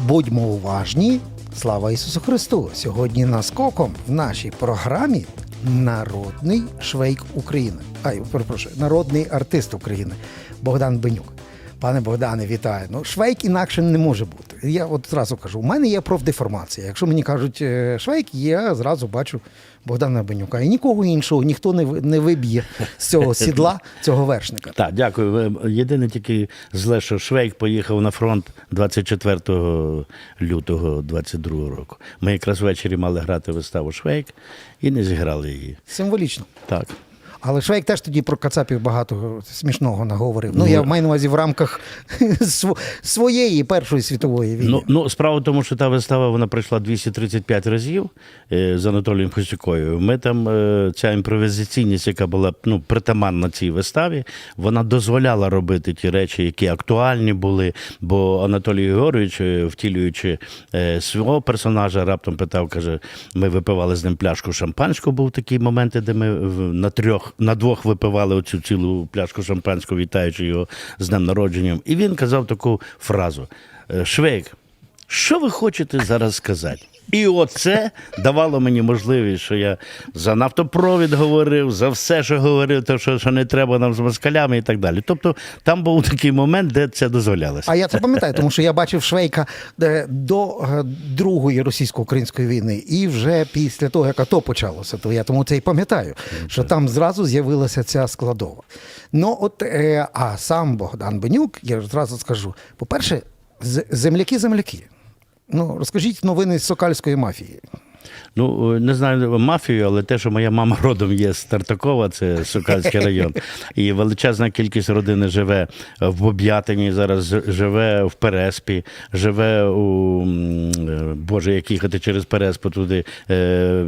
Будьмо уважні. Слава Ісусу Христу! Сьогодні наскоком в нашій програмі народний швейк України. Ай, перепрошую, народний артист України Богдан Бенюк. Пане Богдане, вітаю. Ну, швейк інакше не може бути. Я от зразу кажу, у мене є профдеформація. Якщо мені кажуть е, швейк, я зразу бачу Богдана Бенюка. І нікого іншого, ніхто не, не виб'є з цього сідла цього вершника. Так, дякую. Єдине тільки зле, що Швейк поїхав на фронт 24 лютого 22 року. Ми якраз ввечері мали грати виставу Швейк і не зіграли її. Символічно. Так. Але Швейк теж тоді про Кацапів багато смішного наговорив. Ну, я маю на увазі в рамках своєї Першої світової війни. Ну, ну, справа в тому, що та вистава вона пройшла 235 разів е, з Анатолієм Хостюкою. Ми там е, ця імпровізаційність, яка була ну, притаманна цій виставі, вона дозволяла робити ті речі, які актуальні були. Бо Анатолій Георгійович, е, втілюючи е, свого персонажа, раптом питав, каже: ми випивали з ним пляшку шампанського. Був такий момент, де ми в- на трьох, на двох випивали оцю цілу пляшку шампанського, вітаючи його з днем народженням. І він казав таку фразу: е, Швейк. Що ви хочете зараз сказати? І оце давало мені можливість, що я за нафтопровід говорив, за все, що говорив, то що, що не треба нам з москалями і так далі. Тобто там був такий момент, де це дозволялося. А я це пам'ятаю, тому що я бачив Швейка е, до е, Другої російсько-української війни, і вже після того, як АТО почалося, то я тому це і пам'ятаю, що там зразу з'явилася ця складова. Ну, от, е, а сам Богдан Бенюк, я ж зразу скажу, по-перше, земляки-земляки. Ну, розкажіть новини з сокальської мафії. Ну, е, не знаю мафію, але те, що моя мама родом є з Тартакова, це Сокальський район. І величезна кількість родини живе в Боб'ятині, зараз живе в Переспі, живе у е, Боже, як їхати через Переспу туди. е,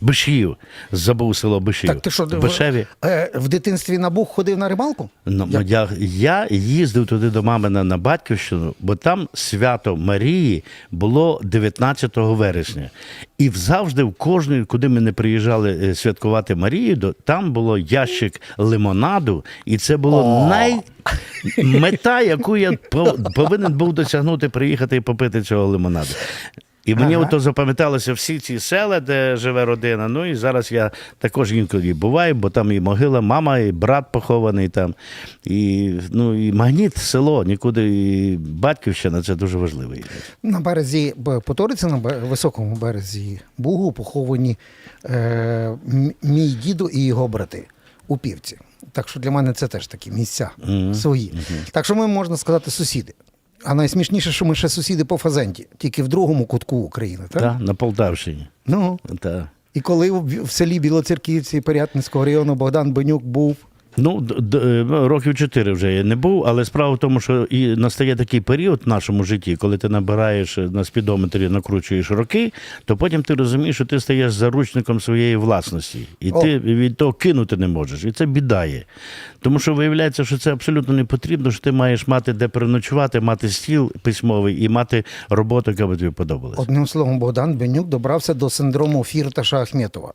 Бишів. Забув село Бишів. Так ти що, в- Бишеві. в дитинстві на Буг ходив на рибалку? Ну, я, я їздив туди до мами на, на батьківщину, бо там свято Марії було 19 вересня. І завжди в кожної, куди ми не приїжджали е, святкувати Марію, там було ящик лимонаду, і це було най... мета, яку я повинен був досягнути, приїхати і попити цього лимонаду. І мені Ага. ото запам'яталося всі ці села, де живе родина. Ну і зараз я також інколи буваю, бо там і могила, мама, і брат похований там. І, ну, і магніт, село, нікуди, і батьківщина це дуже важливо. На березі Поториці, на високому березі Бугу поховані е, мій дідо і його брати у півці. Так що для мене це теж такі місця свої. Так що ми можна сказати сусіди. А найсмішніше, що ми ще сусіди по фазенті, тільки в другому кутку України. Так? Так, на Полтавщині. Ну, Та. і коли в, в селі Білоцерківці Порятницького району Богдан Бенюк був Ну, е, років чотири вже я не був, але справа в тому, що і настає такий період в нашому житті, коли ти набираєш е, на спідометрі, накручуєш роки, то потім ти розумієш, що ти стаєш заручником своєї власності, і О. ти від того кинути не можеш. І це біда є. Тому що виявляється, що це абсолютно не потрібно, що ти маєш мати де переночувати, мати стіл письмовий і мати роботу, яка би тобі подобалася. одним словом, Богдан Бенюк добрався до синдрому Фірташа Ахметова.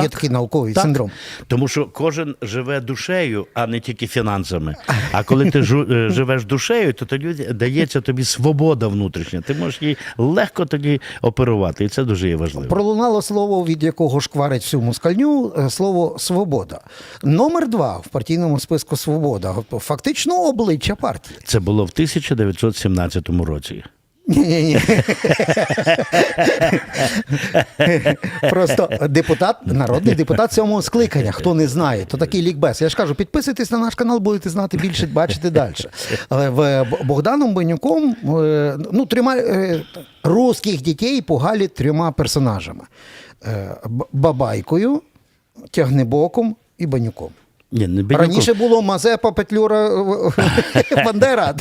Є такий науковий Так. синдром. Тому що кожен живе душею, а не тільки фінансами. А коли ти жу- е, живеш душею, то тоді дається тобі свобода внутрішня. Ти можеш її легко тоді оперувати, і це дуже є важливо. Пролунало слово, від якого шкварить всю москальню, е, слово свобода. Номер два в партійному списку Свобода. Фактично обличчя партії. Це було в 1917 році. Ні-ні-ні. Просто депутат, народний депутат сьомого скликання. Хто не знає, то такий лікбез. Я ж кажу, підписуйтесь на наш канал, будете знати більше, бачити далі. Але в Богданом Бенюком е, ну, трьома е, русських дітей пугали трьома персонажами: Е, Бабайкою, Тягнебоком і Банюком. Ні, не Бенюков. Раніше було Мазепа, Петлюра, е, Бандера.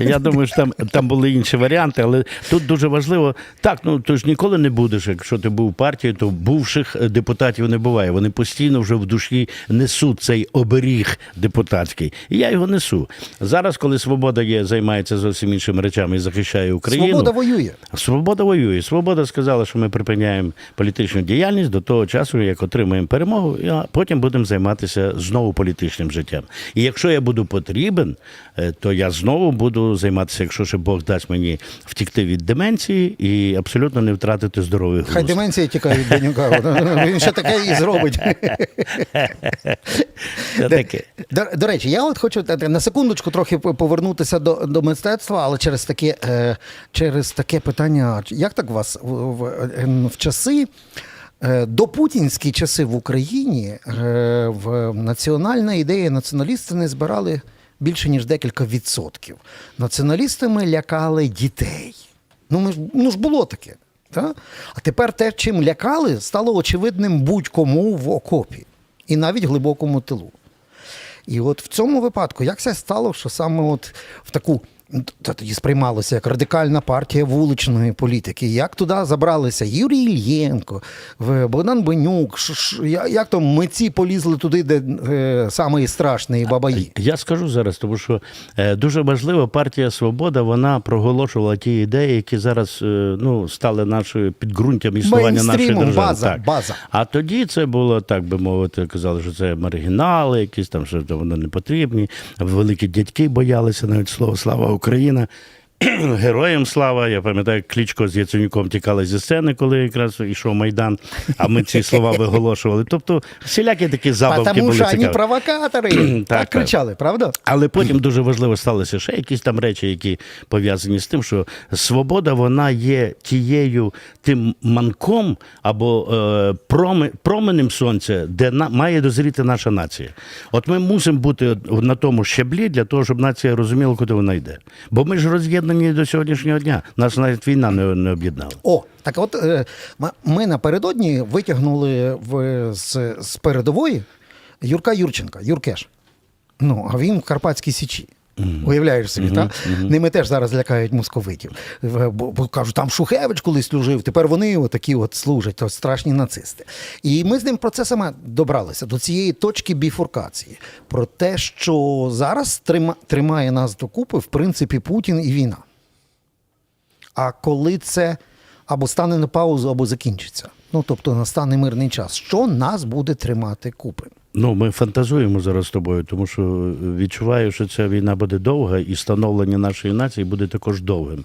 Я думаю, що там, там були інші варіанти, але тут дуже важливо. Так, ну ти ж ніколи не будеш, якщо ти був в партії, то бувших е, депутатів не буває. Вони постійно вже в душі несуть цей оберіг депутатський. І я його несу. Зараз, коли свобода є, займається зовсім іншими речами і захищає Україну. Свобода воює. Свобода воює. Свобода сказала, що ми припиняємо політичну діяльність до того часу, як отримаємо перемогу, а потім будемо займатися знову знову політичним життям. І якщо я буду потрібен, е, то я знову буду займатися, якщо ще Бог дасть мені втікти від деменції і абсолютно не втратити здоровий глузд. Хай деменція тікає від Данюка. Він ще таке і зробить. До, до речі, я от хочу е, на секундочку трохи повернутися до, до мистецтва, але через таке, через таке питання: як так у вас в, в, е, в часи? Е, До путінські часи в Україні е, в національна ідея націоналісти не збирали більше ніж декілька відсотків. Націоналістами лякали дітей. Ну, ми ж, ну ж було таке. Та? А тепер те, чим лякали, стало очевидним будь-кому в окопі і навіть глибокому тилу. І от в цьому випадку, як це стало, що саме от в таку. Та тоді сприймалося як радикальна партія вуличної політики. Як туди забралися Юрій Ільєнко, Богдан Бенюк, як то митці полізли туди, де е, самий страшний бабаї. Я скажу зараз, тому що е, дуже важливо, партія Свобода вона проголошувала ті ідеї, які зараз е, ну, стали нашою підґрунтям існування нашої держави. база, так. база. А тоді це було, так би мовити, казали, що це маргінали, якісь там, що вони не потрібні. Великі дядьки боялися навіть слова Слава Україна. Героям слава, я пам'ятаю, як Кличко з Яценюком тікали зі сцени, коли якраз йшов Майдан, а ми ці слова виголошували. Тобто всілякі такі забавки Тому були що ані провокатори так, так. кричали, правда? Але потім дуже важливо сталося ще якісь там речі, які пов'язані з тим, що свобода вона є тією тим манком або е, променем сонця, де на, має дозріти наша нація. От ми мусимо бути на тому щаблі для того, щоб нація розуміла, куди вона йде. Бо ми ж роз'єднані до сьогоднішнього дня. Нас навіть війна не, не об'єднала. О, так от е, ми напередодні витягнули в, з, з передової Юрка Юрченка, Юркеш. Ну, а він в Карпатській Січі. Уявляєш собі, так? Ними теж зараз лякають московитів. Бо, бо кажуть, там Шухевич колись служив, тепер вони отакі от служать, от страшні нацисти. І ми з ним про це саме добралися, до цієї точки біфуркації. Про те, що зараз трима, тримає нас докупи, в принципі, Путін і війна. А коли це або стане на паузу, або закінчиться. Ну тобто настане мирний час. Що нас буде тримати купи? Ну, ми фантазуємо зараз з тобою, тому що відчуваю, що ця війна буде довга, і становлення нашої нації буде також довгим.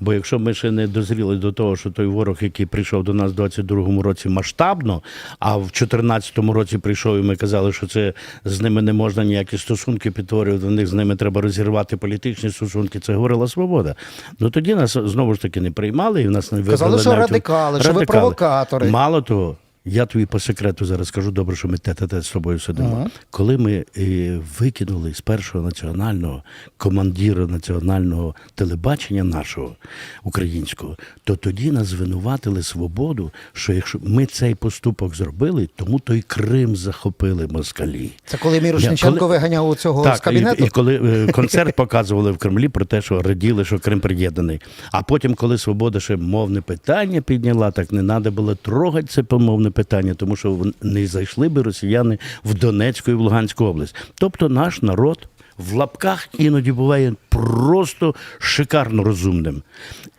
Бо якщо ми ще не дозріли до того, що той ворог, який прийшов до нас в 22-му році масштабно, а в 14-му році прийшов, і ми казали, що це з ними не можна ніякі стосунки підтворювати, в них з ними треба розірвати політичні стосунки. Це говорила свобода. Ну тоді нас знову ж таки не приймали, і в нас не Казали, що навіть- радикали, що ви провокатори. Мало того, я тобі по секрету зараз скажу, добре, що ми те-те-те з тобою сидимо. Коли ми е, викинули з першого національного командира національного телебачення нашого українського, то тоді нас звинуватили свободу, що якщо ми цей поступок зробили, тому той Крим захопили москалі. Це коли Мірошниченко Коли- виганяв у цього так, з кабінету? І, і коли е, концерт показували в Кремлі про те, що раділи, що Крим приєднаний. А потім, коли Свобода ще мовне питання підняла, так не треба було трогати це помовне питання, тому що не зайшли би росіяни в Донецьку і в Луганську область. Тобто наш народ. В лапках іноді буває просто шикарно розумним.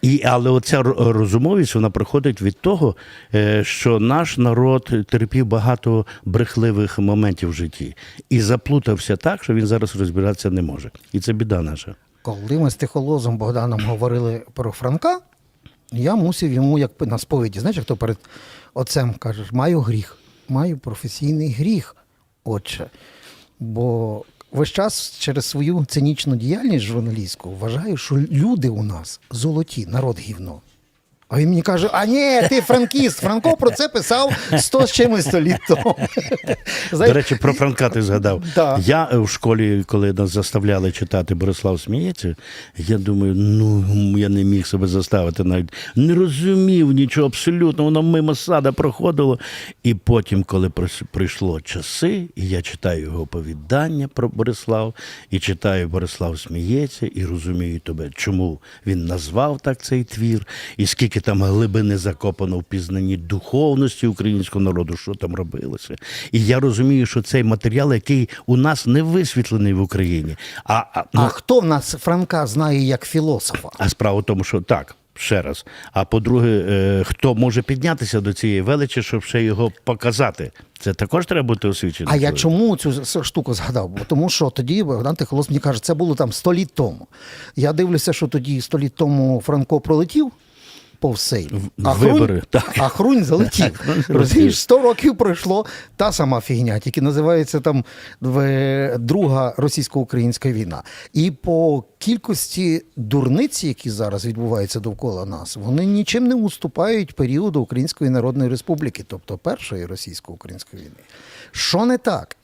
І, але оця розумовість вона приходить від того, е, що наш народ терпів багато брехливих моментів в житті і заплутався так, що він зараз розбиратися не може. І це біда наша. Коли ми з тихолозом Богданом говорили про Франка, я мусив йому, як на сповіді, знаєш, хто перед отцем кажеш, маю гріх, маю професійний гріх, отче. Бо весь час через свою цинічну діяльність журналістську вважаю, що люди у нас золоті, народ гівно. А він мені каже: а ні, ти франкіст. Франко про це писав 100 з чимось століт тому. До речі, про Франка ти згадав. Да. Я е, в школі, коли нас заставляли читати Борислав сміється, я думаю, ну я не міг себе заставити навіть не розумів нічого абсолютно. Воно мимо сада проходило. І потім, коли прийшло часи, і я читаю його оповідання про Борислав, і читаю Борислав сміється, і розумію тебе, чому він назвав так цей твір, і скільки там глибини закопано в пізнанні духовності українського народу, що там робилося. І я розумію, що цей матеріал, який у нас не висвітлений в Україні. А, а, ну, А хто в нас Франка знає як філософа? а справа в тому, що так. Ще раз. А по-друге, е, хто може піднятися до цієї величі, щоб ще його показати? Це також треба бути освіченим. А я чому цю штуку згадав? Бо тому що тоді Богдан Тихолос мені каже, це було там 100 літ тому. Я дивлюся, що тоді 100 літ тому Франко пролетів В- а, вибори, Хрунь, так. а Хрунь залетів. Розумієш, 100 років пройшло та сама фігня, тільки називається там Друга російсько-українська війна. І по кількості дурниць, які зараз відбуваються довкола нас, вони нічим не уступають періоду Української Народної Республіки, тобто першої російсько-української війни. Що не так?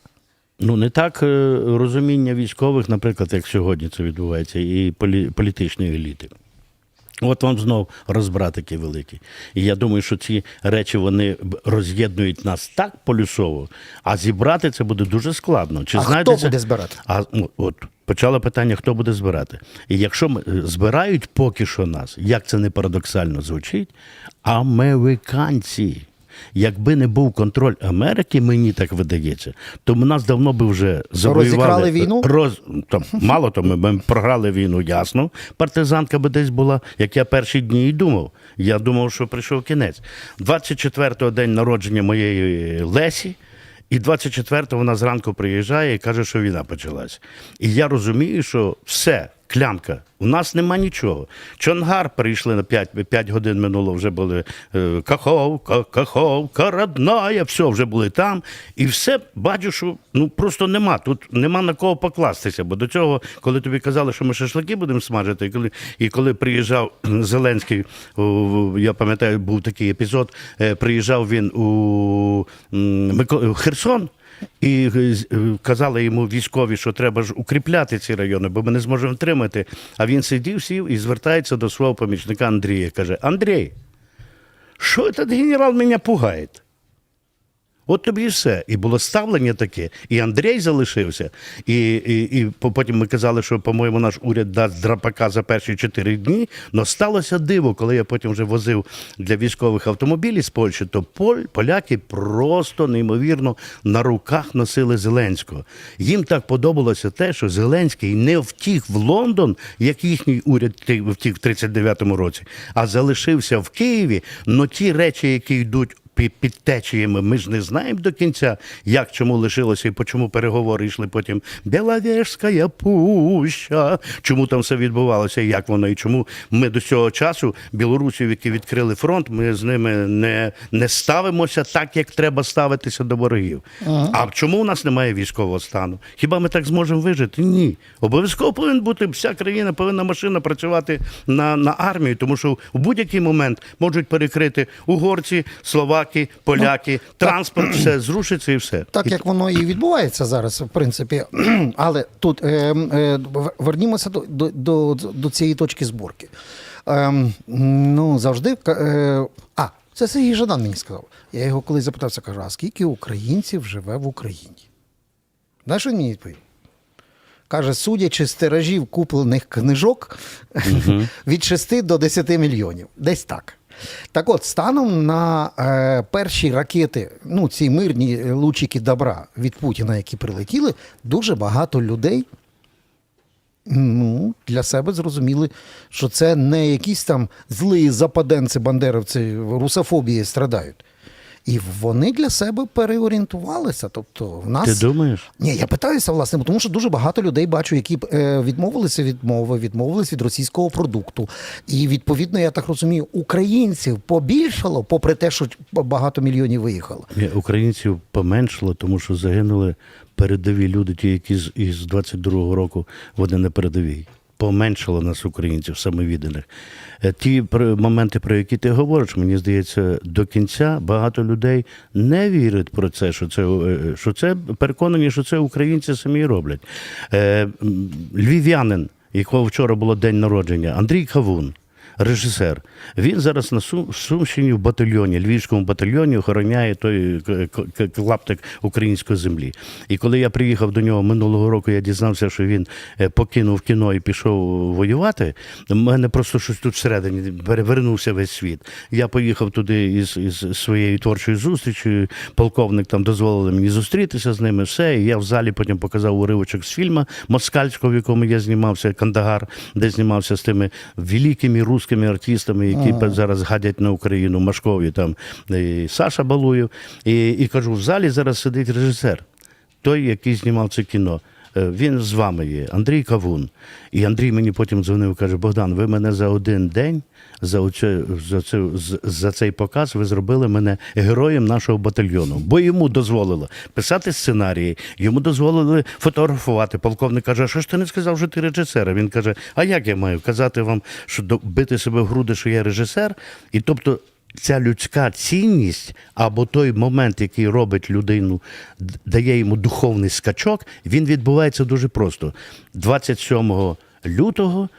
Ну, не так е, розуміння військових, наприклад, як сьогодні це відбувається, і полі- політичної еліти. От вам знов розбрат такий великий. І я думаю, що ці речі вони роз'єднують нас так полюсово, а зібрати це буде дуже складно. Чи А знаєте хто буде збирати? А ну, от почало питання, хто буде збирати. І якщо ми е, збирають поки що нас, як це не парадоксально звучить, американці. Якби не був контроль Америки, мені так видається, то в нас давно би вже завоювали Розіграли війну? Роз... Там, мало того, ми б програли війну, ясно. Партизанка би десь була, як я перші дні і думав. Я думав, що прийшов кінець. 24-го день народження моєї Лесі. І 24-го вона зранку приїжджає і каже, що війна почалась. І я розумію, що все, клямка, у нас нема нічого. Чонгар прийшли на 5, 5 годин минуло, вже були е, Каховка, Каховка, родная, все, вже були там. І все бачу, що ну просто нема. Тут нема на кого покластися. Бо до цього, коли тобі казали, що ми шашлики будемо смажити, і коли, і коли приїжджав Зеленський, я пам'ятаю, був такий епізод, е, приїжджав він у Херсон. І е, е, казали йому військові, що треба ж укріпляти ці райони, бо ми не зможемо втримати. А він сидів, сів і звертається до свого помічника Андрія. Каже: Андрій, що цей генерал мене пугає? От тобі і все. І було ставлення таке. І Андрій залишився. І, і, і потім ми казали, що, по-моєму, наш уряд дасть драпака за перші чотири дні. Но сталося диво, коли я потім вже возив для військових автомобілів з Польщі, то поль, поляки просто неймовірно на руках носили Зеленського. Їм так подобалося те, що Зеленський не втік в Лондон, як їхній уряд ті- втік в 39-му році, а залишився в Києві. Но ті речі, які йдуть під, течіями. Ми ж не знаємо до кінця, як чому лишилося і по чому переговори йшли потім. Біловежська пуща. Чому там все відбувалося, і як воно, і чому ми до цього часу білорусів, які відкрили фронт, ми з ними не, не ставимося так, як треба ставитися до ворогів. А чому у нас немає військового стану? Хіба ми так зможемо вижити? Ні. Обов'язково повинен бути вся країна, повинна машина працювати на, на армію, тому що в будь-який момент можуть перекрити угорці, словаки, поляки, транспорт, все зрушиться і все. Так як воно і відбувається зараз, в принципі. Але тут е, е, вернімося до, до, до, до цієї точки зборки. Е, ну, завжди. Е, а, це Сергій Жадан мені сказав. Я його колись запитався, кажу, а скільки українців живе в Україні? Знаєш, що він мені відповів? Каже, судячи з тиражів куплених книжок від 6 до 10 мільйонів. Десь так. Так от, станом на е, перші ракети, ну ці мирні лучики добра від Путіна, які прилетіли, дуже багато людей ну, для себе зрозуміли, що це не якісь там злі западенці, бандеровці, русофобії страдають. І вони для себе переорієнтувалися. Тобто, в нас Ти думаєш? ні, я питаюся, власне, тому що дуже багато людей бачу, які е, відмовилися від мови, відмовилися від російського продукту. І відповідно, я так розумію, українців побільшало, попри те, що багато мільйонів виїхало. Ні, Українців поменшало, тому що загинули передові люди, ті, які з із 22-го року вони на передовій. Поменшало нас українців самовідданих. Е, Ті моменти, про які ти говориш, мені здається, до кінця багато людей не вірить про це, що це, е, що це переконані, що це українці самі роблять. Е, Львів'янин, якого вчора було день народження, Андрій Кавун режисер. Він зараз на Сум, Сумщині в батальйоні, Львівському батальйоні охороняє той клаптик української землі. І коли я приїхав до нього минулого року, я дізнався, що він е, покинув кіно і пішов воювати. У мене просто щось тут всередині перевернувся весь світ. Я поїхав туди із, із своєю творчою зустрічю. Полковник там дозволили мені зустрітися з ними. Все. І я в залі потім показав уривочок з фільму москальського, в якому я знімався, Кандагар, де знімався з тими великими русскими русскими артистами, які Ага. зараз гадять на Україну, Машкові, там і Саша Балуєв. І, і кажу, в залі зараз сидить режисер, той, який знімав це кіно. Е, Він з вами є, Андрій Кавун. І Андрій мені потім дзвонив, каже: Богдан, ви мене за один день, за, оце, за, це, за цей показ, ви зробили мене героєм нашого батальйону. Бо йому дозволили писати сценарії, йому дозволили фотографувати. Полковник каже: що ж ти не сказав, що ти режисер? Він каже: А як я маю казати вам, що бити себе в груди, що я режисер? І тобто. Ця людська цінність або той момент, який робить людину, дає йому духовний скачок, він відбувається дуже просто. 27 лютого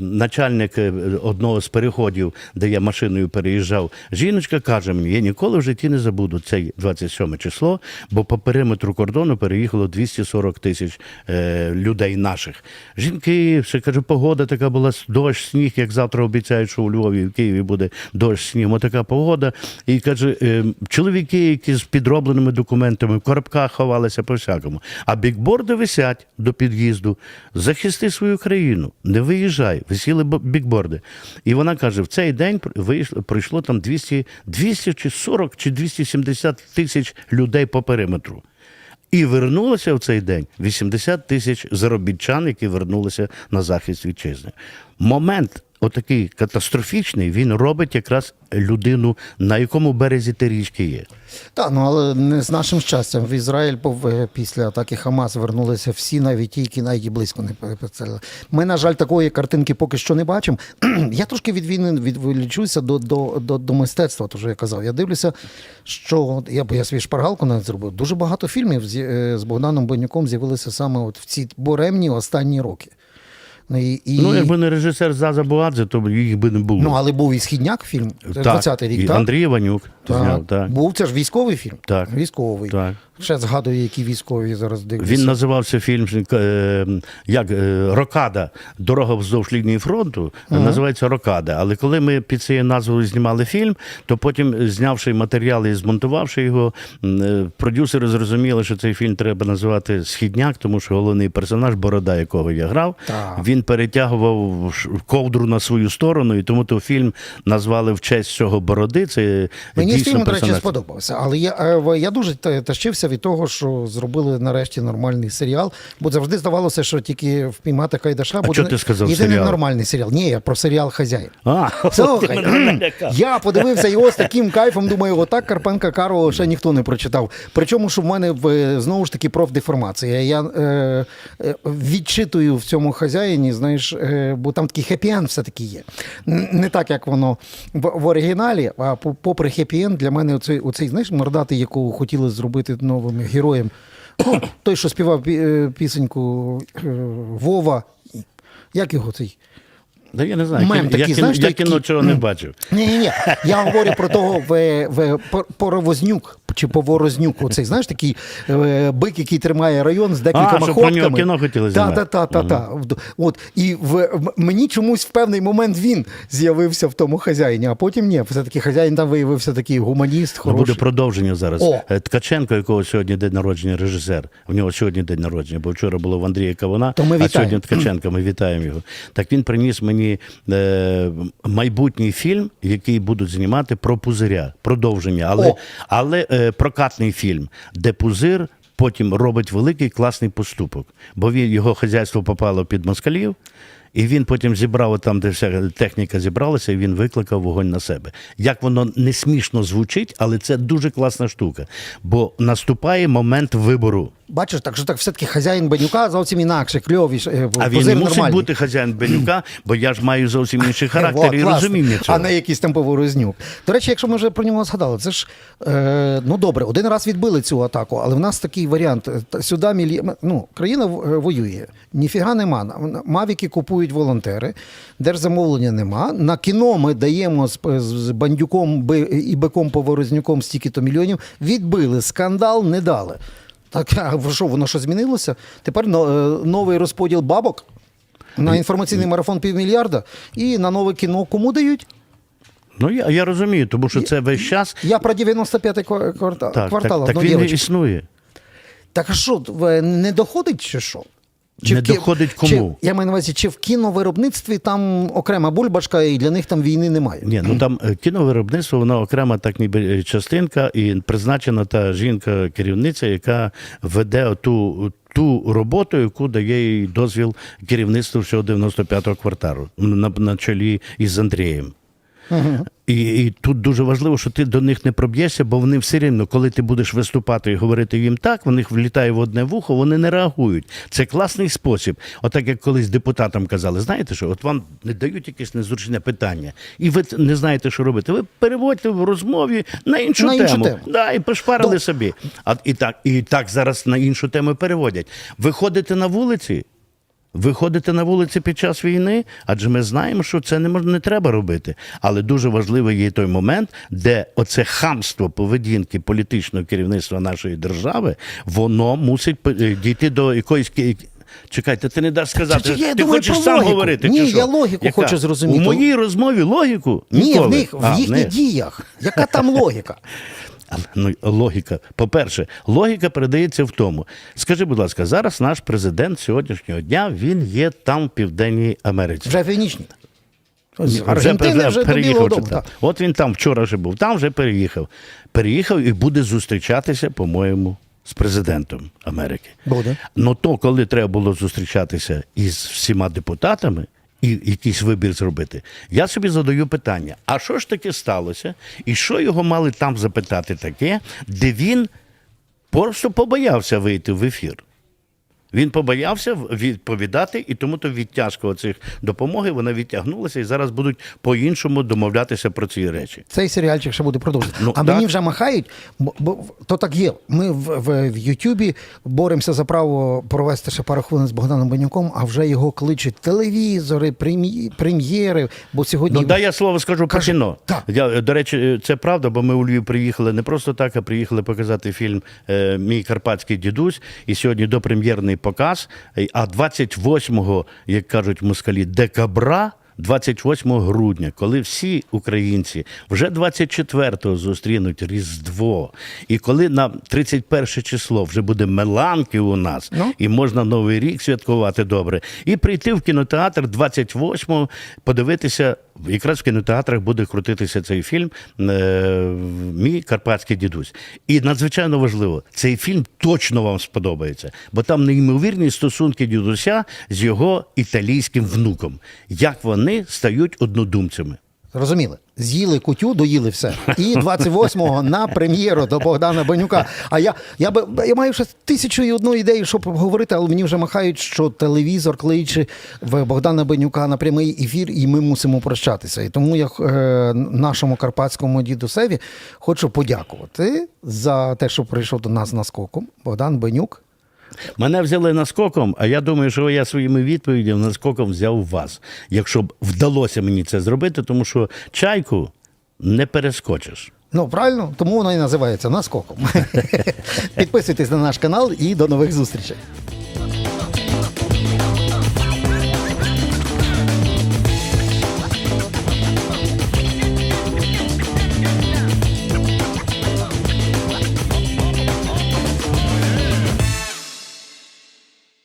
начальник е, одного з переходів, де я машиною переїжджав, жіночка каже мені: я ніколи в житті не забуду цей 27 число, бо по периметру кордону переїхало 240 тисяч е, людей наших. Жінки, все каже, погода така була, дощ, сніг, як завтра обіцяють, що у Львові, в Києві буде дощ, сніг, отака погода. І каже, е, чоловіки, які з підробленими документами в коробках ховалися по всякому. А бікборди висять до під'їзду. Захисти свою країну, не виїжджай. Висіли бікборди. І вона каже: в цей день пройшло там 200, 200 чи 40 чи 270 тисяч людей по периметру. І вернулося в цей день 80 тисяч заробітчан, які вернулися на захист вітчизни. Момент отакий катастрофічний, він робить якраз людину, на якому березі ти річки є. Так, ну але не з нашим щастям. В Ізраїль е, після атаки Хамас вернулися всі, навіть ті, які навіть близько не перецелили. Ми, на жаль, такої картинки поки що не бачимо. Я трошки від війни відволічуся до, до, до, до мистецтва, то що я казав. Я дивлюся, що я бо я свій шпаргалку навіть зробив. Дуже багато фільмів з, е, з Богданом Бенюком з'явилися саме от в ці буремні останні роки. Ну, і, і... Ну, якби не режисер Заза Буадзе, то їх би не було. ну але був і східняк фільм, 20-й рік, і так? Андрій Іванюк Так. зняв, так. Був це ж військовий фільм. Так. Військовий. Так. Ще згадую, які військові зараз дивляться. Він називався фільм е, як е, Рокада. Дорога вздовж лінії фронту називається Рокада. Але коли ми під цією назвою знімали фільм, то потім, знявши матеріал і змонтувавши його, е, продюсери зрозуміли, що цей фільм треба називати Східняк, тому що головний персонаж, борода якого я грав, Так. він перетягував ковдру на свою сторону, і тому то фільм назвали в честь цього бороди. Це Мені дійсно фільму, до речі, сподобався. Але я, е, я дуже тащився від того, що зробили нарешті нормальний серіал. Бо завжди здавалося, що тільки впіймати Кайдаша буде чого ти сказав єдиний серіал? нормальний серіал. Ні, я про серіал Хазяїн. А, Слухай, я подивився його з таким кайфом. Думаю, отак Карпенка Карого ще ніхто не прочитав. Причому, що в мене знову ж таки профдеформація. Я е, е, відчитую в цьому хазяїні, знаєш, е, бо там такий хеппі-енд все-таки є. Не так, як воно в, в оригіналі, а попри хеппі-енд, для мене оцей, оцей знаєш, мордатий, якого хотіли зробити новим героєм. Ну, той, що співав е, пісеньку е, Вова. Як його цей? Да я не знаю, Мем я, такий, я, знаєш, я кіно цього не бачив. Ні, ні, ні. Я говорю про того в, в Поворознюк чи Поворознюк. Оцей, знаєш, такий е, бик, який тримає район з декількома А, про нього кіно хотіли Та, та, та, та, та. От і в мені чомусь в певний момент він з'явився в тому хазяїні, а потім ні. Все-таки хазяїн там виявився такий гуманіст, Ну, хороший. буде продовження зараз. О. Е, Ткаченко, якого сьогодні день народження, режисер. В нього сьогодні день народження, бо вчора було в Андрія Кавуна, То ми а вітаємо. сьогодні Ткаченко. Ми вітаємо його. Так він приніс мені е, майбутній фільм, який будуть знімати про пузиря, продовження, але, О. але е, прокатний фільм, де пузир. Потім робить великий класний поступок, бо він його хазяйство попало під москалів, і він потім зібрав там, де вся техніка зібралася, і він викликав вогонь на себе. Як воно не смішно звучить, але це дуже класна штука. Бо наступає момент вибору. Бачиш, так що так все-таки хазяїн Бенюка зовсім інакше, кльовіше. е, А він не мусить нормальний. бути хазяїн Бенюка, бо я ж маю зовсім інший характер і класно. розуміння цього. А не якийсь там поворознюк. До речі, якщо ми вже про нього згадали, це ж е, ну добре, один раз відбили цю атаку, але в нас такий варіант. е, Сюди мілі... ну, країна е, воює. Ніфіга нема. Мавіки купують волонтери, держзамовлення нема. На кіно ми даємо з, з бандюком і биком поворознюком стільки-то мільйонів. Відбили, скандал не дали. Так, а що, воно що змінилося? Тепер е, новий розподіл бабок. На інформаційний марафон півмільярда і на нове кіно кому дають? Ну я, я розумію, тому що це весь час. Я про 95-й квартал. кварта... Так, квартал. так, так одну він і існує. Так а що, не доходить чи що? Чи не в кі- доходить Чи, кому. я маю на увазі, чи в кіновиробництві там окрема бульбашка, і для них там війни немає. Ні, ну там е, кіновиробництво, воно окрема так ніби е, частинка, і призначена та жінка-керівниця, яка веде ту, ту роботу, яку дає їй дозвіл керівництву всього 95-го кварталу на, на чолі із Андрієм. І, і тут дуже важливо, що ти до них не проб'єшся, бо вони все рівно, коли ти будеш виступати і говорити їм так, в них влітає в одне вухо, вони не реагують. Це класний спосіб. Отак як колись депутатам казали, знаєте що, от вам не дають якесь незручне питання, і ви не знаєте, що робити. Ви переводьте в розмові на іншу На іншу тему. тему. Да, і пошпарили Ну. собі. А і так, і так зараз на іншу тему переводять. Виходите на вулиці. Виходити на вулиці під час війни, адже ми знаємо, що це не можна не треба робити. Але дуже важливий є той момент, де оце хамство поведінки політичного керівництва нашої держави, воно мусить е, дійти до якоїсь Чекайте, ти не даш сказати. Я ти думаю хочеш сам логіку. говорити? Ні, чи що? я логіку Яка? хочу зрозуміти. У моїй розмові логіку Ні, ніколи. в них А, в їхніх не. діях. Яка там логіка? Ну, логіка. По-перше, логіка передається в тому. Скажи, будь ласка, зараз наш президент сьогоднішнього дня він є там, в Південній Америці. Вже північні. З Вже- Аргентини вже переїхав Дому. так. От він там вчора вже був, там вже переїхав. Переїхав і буде зустрічатися, по-моєму, з президентом Америки. Буде. Ну то, коли треба було зустрічатися із всіма депутатами і якийсь вибір зробити, я собі задаю питання: а що ж таке сталося? І що його мали там запитати таке, де він просто побоявся вийти в ефір? Він побоявся відповідати, і тому то відтяжка цих допомоги вона відтягнулася, і зараз будуть по-іншому домовлятися про ці речі. Цей серіальчик ще буде продовжувати. Ну, а так. мені вже махають, бо, бо то так є. Ми в, в, в Ютубі боремося за право провести ще пару хвилин з Богданом Банюком, а вже його кличуть телевізори, прем'є- прем'єри. Бо сьогодні Ну, дай я слово скажу про кіно. Я, е, до речі, це правда, бо ми у Львів приїхали не просто так, а приїхали показати фільм е, Мій карпатський дідусь. І сьогодні допрем'єрний показ. А 28-го, як кажуть москалі, декабра. 28 грудня, коли всі українці вже 24-го зустрінуть Різдво, і коли на 31 число вже буде Меланки у нас, Ну. і можна Новий рік святкувати добре, і прийти в кінотеатр 28-го, подивитися. Якраз в кінотеатрах буде крутитися цей фільм е, Мій карпатський дідусь. І надзвичайно важливо, цей фільм точно вам сподобається, бо там неймовірні стосунки дідуся з його італійським внуком. Як вони стають однодумцями. Розуміли, з'їли кутю, доїли все. І 28-го на прем'єру до Богдана Банюка. А я, я, би, я маю ще тисячу і одну ідею, щоб обговорити, але мені вже махають, що телевізор кличе в Богдана Банюка на прямий ефір, і ми мусимо прощатися. І тому я е, нашому карпатському дідусеві хочу подякувати за те, що прийшов до нас наскоком. Богдан Банюк. Мене взяли наскоком, а я думаю, що я своїми відповідями наскоком взяв вас. Якщо б вдалося мені це зробити, тому що чайку не перескочиш. Ну, правильно, тому воно і називається наскоком. Підписуйтесь на наш канал і до нових зустрічей.